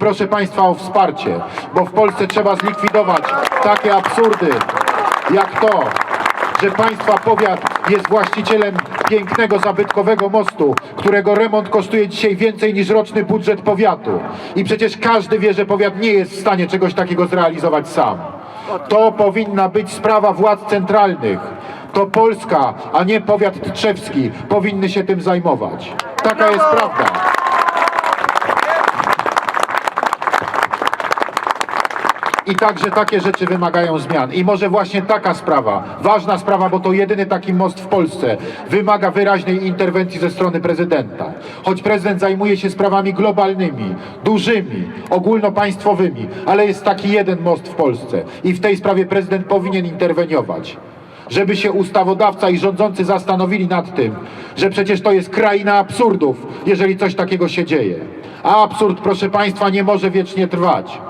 Proszę Państwa o wsparcie, bo w Polsce trzeba zlikwidować takie absurdy jak to, że Państwa powiat jest właścicielem pięknego, zabytkowego mostu, którego remont kosztuje dzisiaj więcej niż roczny budżet powiatu. I przecież każdy wie, że powiat nie jest w stanie czegoś takiego zrealizować sam. To powinna być sprawa władz centralnych. To Polska, a nie powiat tczewski powinny się tym zajmować. Taka jest prawda. I także takie rzeczy wymagają zmian. I może właśnie taka sprawa, ważna sprawa, bo to jedyny taki most w Polsce, wymaga wyraźnej interwencji ze strony prezydenta. Choć prezydent zajmuje się sprawami globalnymi, dużymi, ogólnopaństwowymi, ale jest taki jeden most w Polsce. I w tej sprawie prezydent powinien interweniować. Żeby się ustawodawca i rządzący zastanowili nad tym, że przecież to jest kraina absurdów, jeżeli coś takiego się dzieje. A absurd, proszę Państwa, nie może wiecznie trwać.